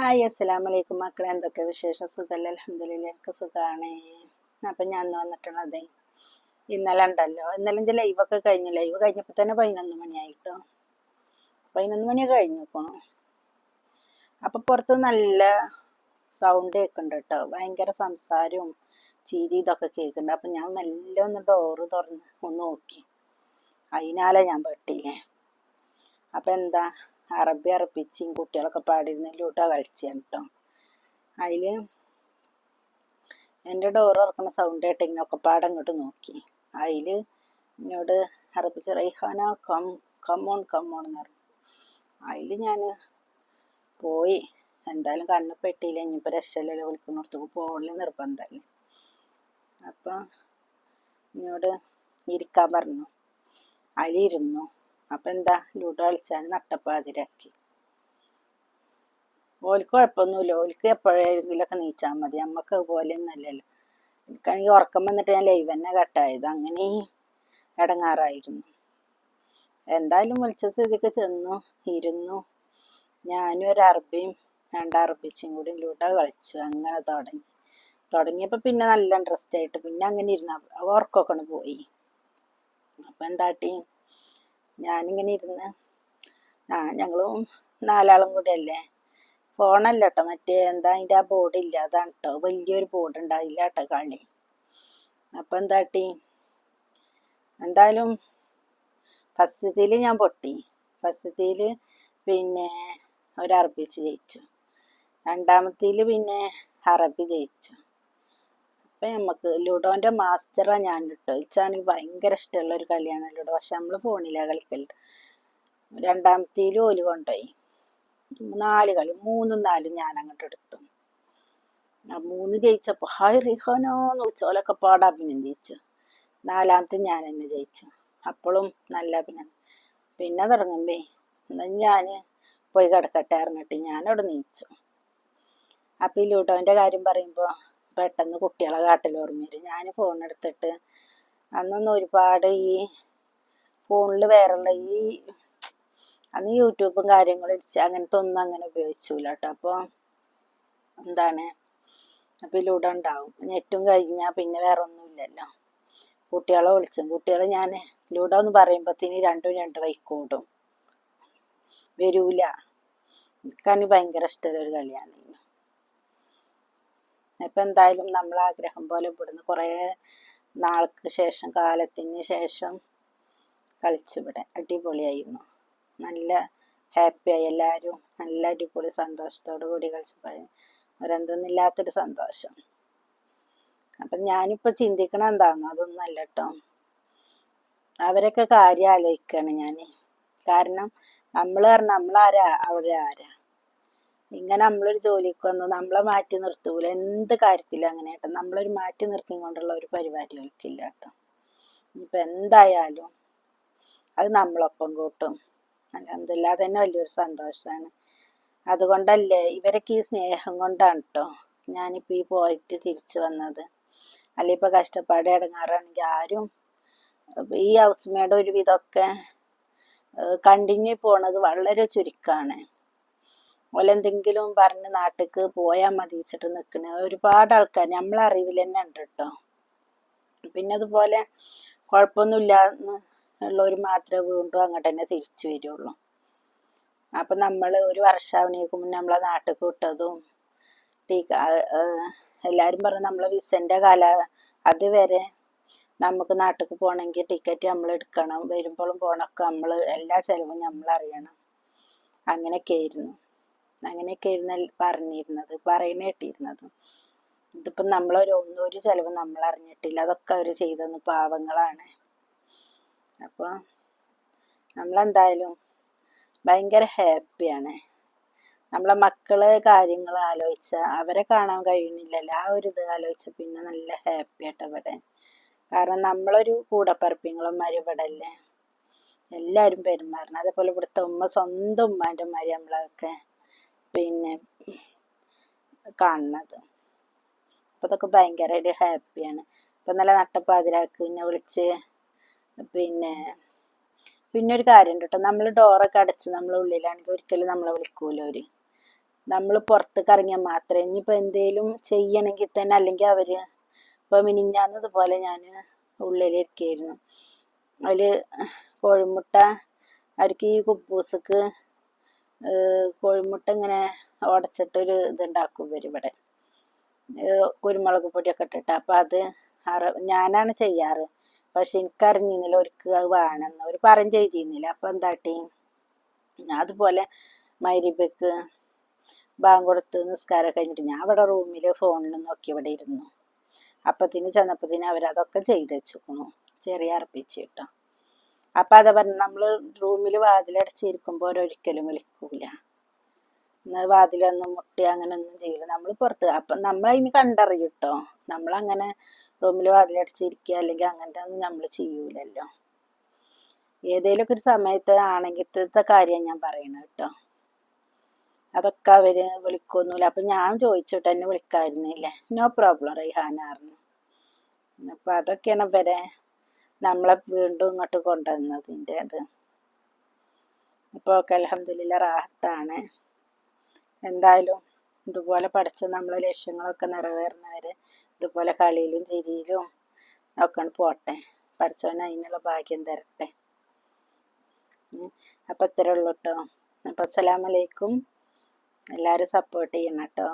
Hi അസ്സലാമു അലൈക്കും മക്കളെ എന്തൊക്കെ വിശേഷം? സുഖമല്ല അലഹമില്ല എനിക്ക് സുഖമാണ് അപ്പം ഞാൻ വന്നിട്ടുള്ളത് ഇന്നലെ ഉണ്ടല്ലോ. ഇന്നലെ എന്റെ ലൈവൊക്കെ കഴിഞ്ഞു. ലൈവ് കഴിഞ്ഞപ്പോൾ തന്നെ പതിനൊന്ന് മണിയായിട്ടോ. പതിനൊന്ന് മണിയൊക്കെ കഴിഞ്ഞു പോണു അപ്പം പുറത്ത് നല്ല സൗണ്ട് കേൾക്കുന്നുണ്ട് കേട്ടോ. ഭയങ്കര സംസാരവും ചിരി ഇതൊക്കെ കേൾക്കുന്നുണ്ട് അപ്പം ഞാൻ മെല്ലെ ഒന്ന് ഡോറ് തുറന്ന് ഒന്ന് നോക്കി. അതിനാലേ ഞാൻ പെട്ടില്ലേ. അപ്പം എന്താ? അറബി അറപ്പിച്ചും കുട്ടികളൊക്കെ പാടിയിരുന്ന ലൂട്ടോ കളിച്ചാണ് കേട്ടോ അതിൽ എന്റെ ഡോർ തുറക്കുന്ന സൗണ്ട് കേട്ട് ഇങ്ങനെ ഒക്കെ പാടെ അങ്ങോട്ട് നോക്കി. അതിൽ എന്നോട് അറപ്പിച്ച് Raihana come come on come on എന്ന് പറഞ്ഞു. അതിൽ ഞാൻ പോയി. എന്തായാലും കണ്ണ് പെട്ടിയില്ല. ഇനിയിപ്പോൾ രക്ഷയില്ലല്ലോ വിളിക്കുന്നിടത്തേക്ക് പോകണില്ല നിർബന്ധമല്ലേ അപ്പം എന്നോട് ഇരിക്കാൻ പറഞ്ഞു. അതിലിരുന്നു. അപ്പം എന്താ? ലൂഡോ കളിച്ചാൽ നട്ടപ്പാതിരാക്കി. ഓൽക്ക് കുഴപ്പമൊന്നുമില്ല ഓൽക്ക് എപ്പോഴെങ്കിലുമൊക്കെ നീച്ചാൽ മതി. നമ്മക്ക് പോലെ അല്ലല്ലോ എനിക്കാണെങ്കിൽ ഉറക്കം വന്നിട്ട് ഞാൻ ലൈവ് തന്നെ കട്ടായത് അങ്ങനെ ഇടങ്ങാറായിരുന്നു എന്തായാലും വിളിച്ച സ്ഥിതിക്ക് ചെന്നു ഇരുന്നു. ഞാനും ഒരു അറബിയും രണ്ട് അറബിച്ചും കൂടി ലൂഡോ കളിച്ചു. അങ്ങനെ തുടങ്ങി. തുടങ്ങിയപ്പോൾ പിന്നെ നല്ല ഇൻട്രസ്റ്റ് ആയിട്ട്. പിന്നെ അങ്ങനെ ഇരുന്ന. ഉറക്കമൊക്കെ ഒന്ന് പോയി. അപ്പം എന്താട്ടി ഞാനിങ്ങനെ ഇരുന്ന്. ആ ഞങ്ങളും നാലാളും കൂടെ അല്ലേ ഫോണല്ല കേട്ടോ മറ്റേ എന്താ അതിന്റെ ആ ബോർഡ് ഇല്ല അതാണ് കേട്ടോ വലിയൊരു ബോർഡ് ഉണ്ടായില്ല കേട്ടോ കളി. അപ്പം എന്താട്ടി? എന്തായാലും ഫസ്റ്റത്തിൽ ഞാൻ പൊട്ടി. ഫസ്റ്റത്തിൽ പിന്നെ ഒരു അറബിച്ച് ജയിച്ചു. രണ്ടാമത്തേൽ പിന്നെ അറബി ജയിച്ചു. അപ്പം നമുക്ക് ലുഡോന്റെ മാസ്റ്ററാണ് ഞാൻ കിട്ടും ഇച്ചാണെങ്കിൽ ഭയങ്കര ഇഷ്ടമുള്ള ഒരു കളിയാണ് ലുഡോ. പക്ഷെ നമ്മൾ ഫോണിലാണ് കളിക്കലുണ്ട് രണ്ടാമത്തേലും ഓൽ കൊണ്ടുപോയി നാല് കളി. മൂന്നും നാലും ഞാൻ അങ്ങോട്ട് എടുത്തു. ആ മൂന്ന് ജയിച്ചപ്പോൾ ഹായ് റിഹാനോ എന്ന് വിളിച്ചോലൊക്കെ പാടെ അഭിനന്ദിച്ചു. നാലാമത്തെ ഞാൻ തന്നെ ജയിച്ചു. അപ്പോഴും നല്ല അഭിനന്ദനം. പിന്നെ തുടങ്ങുമ്പേ എന്നാ ഞാൻ പോയി കിടക്കട്ടെ അറിഞ്ഞിട്ട് ഞാനവിടെ നീച്ചു. അപ്പോൾ ഈ ലൂഡോന്റെ കാര്യം പറയുമ്പോൾ പെട്ടെന്ന് കുട്ടികളെ കാട്ടിൽ ഓർമ്മ വരും ഞാൻ ഫോൺ എടുത്തിട്ട് അന്നൊന്നും ഒരുപാട് ഈ ഫോണിൽ വേറെയുള്ള ഈ അന്ന് യൂട്യൂബും കാര്യങ്ങളും അങ്ങനത്തെ ഒന്നും അങ്ങനെ ഉപയോഗിച്ചില്ല കേട്ടോ അപ്പോൾ എന്താണ്? അപ്പോൾ ഇതിലൂടെ ഉണ്ടാവും. നെറ്റും കഴിഞ്ഞാൽ പിന്നെ വേറെ ഒന്നുമില്ലല്ലോ കുട്ടികളെ വിളിച്ചും. കുട്ടികളെ ഞാൻ ലൂഡോ എന്ന് പറയുമ്പോഴത്തേന് രണ്ടും രണ്ട് വൈക്കോടും വരൂല. എനിക്കാണെങ്കിൽ ഭയങ്കര ഇഷ്ടമുള്ള ഒരു കളിയാണ്. ഇപ്പം എന്തായാലും നമ്മൾ ആഗ്രഹം പോലെ ഇവിടുന്ന് കുറേ നാൾക്ക് ശേഷം കാലത്തിന് ശേഷം കളിച്ചിവിടെ അടിപൊളിയായിരുന്നു. നല്ല ഹാപ്പിയായി എല്ലാവരും നല്ല അടിപൊളി സന്തോഷത്തോടു കൂടി കളിച്ചപ്പോൾ ഒരെന്തെന്നില്ലാത്തൊരു സന്തോഷം. അപ്പം ഞാനിപ്പോൾ ചിന്തിക്കണ എന്താണെന്നോ അതൊന്നും അല്ല കേട്ടോ അവരൊക്കെ കാര്യം ആലോചിക്കുകയാണ് ഞാൻ കാരണം നമ്മൾ പറഞ്ഞാൽ നമ്മളാരാ? അവിടെ ആരാ ഇങ്ങനെ നമ്മളൊരു ജോലിക്ക് വന്ന് നമ്മളെ മാറ്റി നിർത്തൂല. എന്ത് കാര്യത്തിലും അങ്ങനെ കേട്ടോ. നമ്മളൊരു മാറ്റി നിർത്തി കൊണ്ടുള്ള ഒരു പരിപാടി ഒരിക്കില്ല കേട്ടോ. ഇപ്പൊ എന്തായാലും അത് നമ്മളൊപ്പം കൂട്ടും. അലഹമില്ല തന്നെ വലിയൊരു സന്തോഷമാണ് അതുകൊണ്ടല്ലേ ഇവരൊക്കെ ഈ സ്നേഹം കൊണ്ടാണ് കേട്ടോ ഞാനിപ്പോൾ ഈ പോയിട്ട് തിരിച്ചു വന്നത്. അല്ലെ ഇപ്പോൾ കഷ്ടപ്പാട് ഇടങ്ങാറാണെങ്കിൽ ആരും ഈ ഹൗസ് മേഡ് ഒരുവിധമൊക്കെ കണ്ടിന്യൂ പോണത് വളരെ ചുരുക്കമാണ് ഓലെന്തെങ്കിലും പറഞ്ഞ് നാട്ടിക്ക് പോയാൽ മതി വെച്ചിട്ട് നിൽക്കണ ഒരുപാട് ആൾക്കാർ നമ്മളെ അറിവിൽ തന്നെ ഉണ്ട് കേട്ടോ പിന്നെ അതുപോലെ കുഴപ്പമൊന്നുമില്ല ഉള്ളവർ മാത്രമേ വീണ്ടും അങ്ങോട്ട് തന്നെ തിരിച്ചു വരുള്ളൂ. അപ്പം നമ്മൾ ഒരു വർഷാവണിക്ക് മുന്നേ നമ്മളെ നാട്ടിൽ വിട്ടതും ടീക്ക എല്ലാവരും പറഞ്ഞു നമ്മളെ വിസന്റെ കാല അതുവരെ നമുക്ക് നാട്ടിൽ പോകണമെങ്കിൽ ടിക്കറ്റ് നമ്മൾ എടുക്കണം. വരുമ്പോഴും പോകണമൊക്കെ നമ്മൾ എല്ലാ ചെലവും നമ്മൾ അറിയണം അങ്ങനെയൊക്കെ ആയിരുന്നു. അങ്ങനെയൊക്കെ ആയിരുന്നു പറഞ്ഞിരുന്നത് പറയുന്ന കേട്ടിരുന്നത്. ഇതിപ്പം നമ്മളൊരു ഒന്നൊരു ചിലവ് നമ്മൾ അറിഞ്ഞിട്ടില്ല. അതൊക്കെ അവർ ചെയ്തെന്ന് പാവങ്ങളാണ്. അപ്പോൾ നമ്മളെന്തായാലും ഭയങ്കര ഹാപ്പിയാണ് നമ്മളെ മക്കളെ കാര്യങ്ങൾ ആലോചിച്ച അവരെ കാണാൻ കഴിയുന്നില്ലല്ലോ. ആ ഒരു ഇത് ആലോചിച്ച പിന്നെ നല്ല ഹാപ്പി ആട്ടോ ഇവിടെ. കാരണം നമ്മളൊരു ഇവിടെ അല്ലേ എല്ലാവരും പെരുമാറണം. അതേപോലെ ഇവിടുത്തെ ഉമ്മ സ്വന്തം ഉമ്മാന്റെ മാതിരി നമ്മളൊക്കെ. പിന്നെ കാണുന്നത്. അപ്പോൾ അതൊക്കെ ഭയങ്കരമായിട്ട് ഹാപ്പിയാണ് ഇപ്പം നല്ല നട്ടപ്പാതിരാക്ക് എന്നെ വിളിച്ച് പിന്നെ പിന്നെ ഒരു കാര്യം കേട്ടോ നമ്മൾ ഡോറൊക്കെ അടച്ച് നമ്മൾ ഉള്ളിലാണെങ്കിൽ ഒരിക്കലും നമ്മളെ വിളിക്കൂലോ അവർ നമ്മൾ പുറത്തേക്ക് ഇറങ്ങിയാൽ മാത്രമേ ഇനിയിപ്പോൾ എന്തെങ്കിലും ചെയ്യണമെങ്കിൽ തന്നെ അല്ലെങ്കിൽ അവർ ഇപ്പോൾ മിനിഞ്ഞാന്നതുപോലെ ഞാൻ ഉള്ളിലിരിക്കുകയായിരുന്നു അതിൽ കോഴിമുട്ട അവർക്ക് ഈ കുബൂസക്ക് കോഴിമുട്ട ഇങ്ങനെ ഉടച്ചിട്ടൊരു ഇതുണ്ടാക്കും ഇവരിവിടെ. കുരുമുളക് പൊടിയൊക്കെ ഇട്ടിട്ട്. അപ്പം അത് അറ ഞാനാണ് ചെയ്യാറ്. പക്ഷെ എനിക്കറിഞ്ഞിരുന്നില്ല അവർക്ക് അത് വേണമെന്ന്. അവർ പറയും ചെയ്തിരുന്നില്ല. അപ്പം എന്താട്ടി? അതുപോലെ മൈരിബക്ക് ബാങ്ക് നിസ്കാരം കഴിഞ്ഞിട്ട് ഞാൻ ഇവിടെ റൂമിൽ ഫോണിൽ നോക്കി ഇവിടെ ഇരുന്നു. അപ്പത്തിന് ചെന്നപ്പത്തിന് അവരതൊക്കെ ചെയ്ത് വെച്ചിരിക്കണു ചെറിയ അർപ്പിച്ച് അപ്പം അതാ പറഞ്ഞു നമ്മൾ റൂമിൽ വാതിലടച്ചിരിക്കുമ്പോൾ ഒരൊരിക്കലും വിളിക്കൂല. എന്നാൽ വാതിലൊന്നും മുട്ടി അങ്ങനെ ഒന്നും ചെയ്യില്ല നമ്മൾ പുറത്ത് അപ്പം നമ്മളതിന് കണ്ടറിയും കേട്ടോ നമ്മളങ്ങനെ റൂമിൽ വാതിലടച്ചിരിക്കുക അല്ലെങ്കിൽ അങ്ങനത്തെ ഒന്നും നമ്മൾ ചെയ്യൂലല്ലോ. ഏതേലൊക്കെ ഒരു സമയത്ത് ആണെങ്കിലത്തെ കാര്യം ഞാൻ പറയണത് കേട്ടോ അതൊക്കെ അവർ വിളിക്കൊന്നുമില്ല അപ്പൊ ഞാൻ ചോദിച്ചിട്ട് എന്നെ വിളിക്കായിരുന്നില്ലേ? നോ പ്രോബ്ലം റൈഹാനാറിന് അപ്പൊ അതൊക്കെയാണ് ഇവരെ നമ്മളെ വീണ്ടും ഇങ്ങോട്ട് കൊണ്ടുവന്നതിന്റെ അത്. ഇപ്പോൾ ഒക്കെ അലഹമില്ല റാഹത്താണ്. എന്തായാലും ഇതുപോലെ പഠിച്ച നമ്മളെ ലക്ഷ്യങ്ങളൊക്കെ നിറവേറുന്നവരെ ഇതുപോലെ കളിയിലും ചിരിയിലും ഒക്കെ പോട്ടെ. പഠിച്ചവന് അതിനുള്ള ഭാഗ്യം തരട്ടെ. അപ്പം ഇത്രേ ഉള്ളൂ കേട്ടോ അപ്പം അസ്സലാമലൈക്കും എല്ലാവരും സപ്പോർട്ട് ചെയ്യണം കേട്ടോ